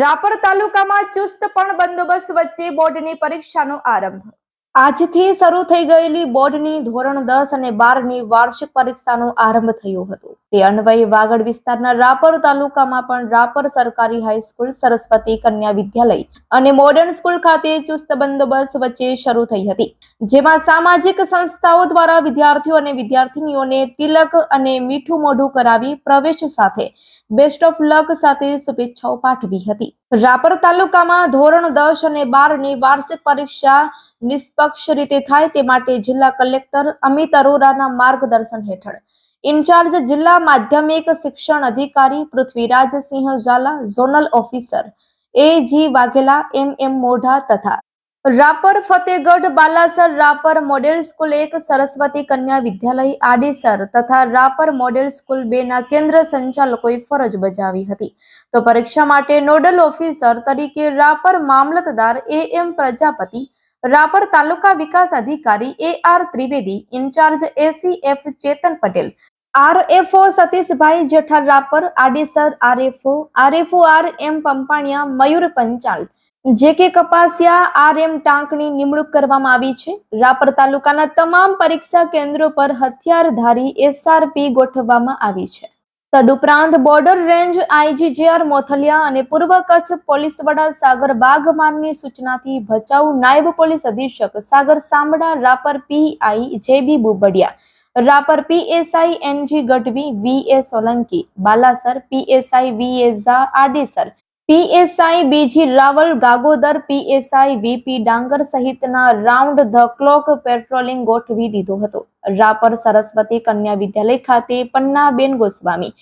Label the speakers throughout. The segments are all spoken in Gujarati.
Speaker 1: રાપર તાલુકામાં ચુસ્ત પણ બંદોબસ્ત વચ્ચે બોર્ડની પરીક્ષાનો આરંભ. આજથી શરૂ થઈ ગયેલી બોર્ડની ધોરણ દસ અને બારની વાર્ષિક પરીક્ષાનો આરંભ થયો હતો. તે અન્વયે વાગડ વિસ્તારના રાપર તાલુકામાં પણ રાપર સરકારી હાઈસ્કૂલ સરસ્વતી કન્યા વિદ્યાલય અને મોડર્ન સ્કૂલ ખાતે ચુસ્ત બંદોબસ્ત વચ્ચે શરૂ થઈ હતી. જેમાં સામાજિક સંસ્થાઓ દ્વારા વિદ્યાર્થીઓ અને વિદ્યાર્થીનીઓને તિલક અને મીઠું મોઢું કરાવી પ્રવેશ સાથે બેસ્ટ ઓફ લક સાથે શુભેચ્છાઓ પાઠવી હતી. રાપર તાલુકામાં ધોરણ દસ અને બારની વાર્ષિક પરીક્ષા નિષ્પક્ષ રીતે થાય તે માટે જિલ્લા કલેક્ટર અમિત અરોરાના માર્ગદર્શન હેઠળ ઇન્ચાર્જ જિલ્લા માધ્યમિક શિક્ષણ અધિકારી Prithvirajsinh Jhala zonal officer A G Vaghela M M Modha તથા રાપર, ફતેગઢ, બાલાસર રાપર મોડેલ સ્કૂલ એક સરસ્વતી કન્યા વિદ્યાલય આડેસર તથા રાપર મોડેલ સ્કૂલ બે ના કેન્દ્ર સંચાલકોએ ફરજ બજાવી હતી. તો પરીક્ષા માટે નોડલ ઓફિસર તરીકે રાપર મામલતદાર એ એમ પ્રજાપતિ, રાપર તાલુકા વિકાસ અધિકારી A R Trivedi, incharge AC F Chetan Patel, RFO Satishbhai Jetha Rapar, Adesar RFO RFO R M Pampaniya Mayur Panchal J K Kapasiya R M નિમણૂક કરવામાં આવી છે. રાપર તાલુકાના તમામ પરીક્ષા કેન્દ્રો પર હથિયારધારી એસઆરપી ગોઠવવામાં આવી છે. તદુપરાંત બોર્ડર રેન્જ આઈજીજીઆર મોથલિયા અને પૂર્વ કચ્છ પોલીસ વડા સાગર બાગમાનની સૂચનાથી ભચાઉ નાયબ પોલીસ અધિક્ષક Sagar Sambada Rapar PI JB Bubadiya, Rapar PSI NG Gadhvi, V A Solanki, Balasar PSI V A Jha Adesar PSI BG Raval Gagodar, PSI VP ડાંગર સહિતના રાઉન્ડ ધ ક્લોક પેટ્રોલિંગ ગોઠવી દીધો હતો. રાપર સરસ્વતી કન્યા વિદ્યાલય ખાતે પન્નાબેન ગોસ્વામી.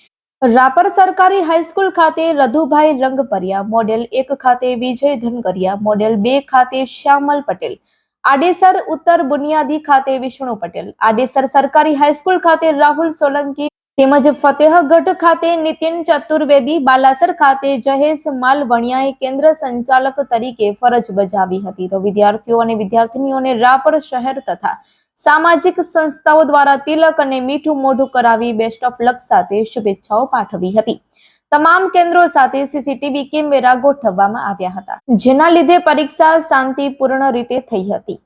Speaker 1: રાપર સરકારી હાઈસ્કૂલ ખાતે રધુભાઈ રંગપરિયા, મોડેલ એક ખાતે વિજય ધનગરિયા, મોડેલ બે ખાતે શ્યામલ પટેલ. આડેસર ઉત્તર બુનિયાદી ખાતે વિષ્ણુ પટેલ. આડેસર સરકારી હાઈસ્કૂલ ખાતે રાહુલ સોલંકી તેમજ ફતેહગઢ ખાતે નીતિન ચતુર્વેદી બાલાસર ખાતે જહેશ માલવણિયાએ કેન્દ્ર સંચાલક તરીકે ફરજ બજાવી હતી. તો વિદ્યાર્થીઓ અને વિદ્યાર્થીનીઓને રાપર શહેર તથા સામાજિક સંસ્થાઓ દ્વારા તિલક અને મીઠું મોઢું કરાવી બેસ્ટ ઓફ લક સાથે શુભેચ્છાઓ પાઠવી હતી. તમામ કેન્દ્રો સાથે સીસીટીવી કેમેરા ગોઠવવામાં આવ્યા હતા. જેના લીધે પરીક્ષા શાંતિપૂર્ણ રીતે થઈ હતી.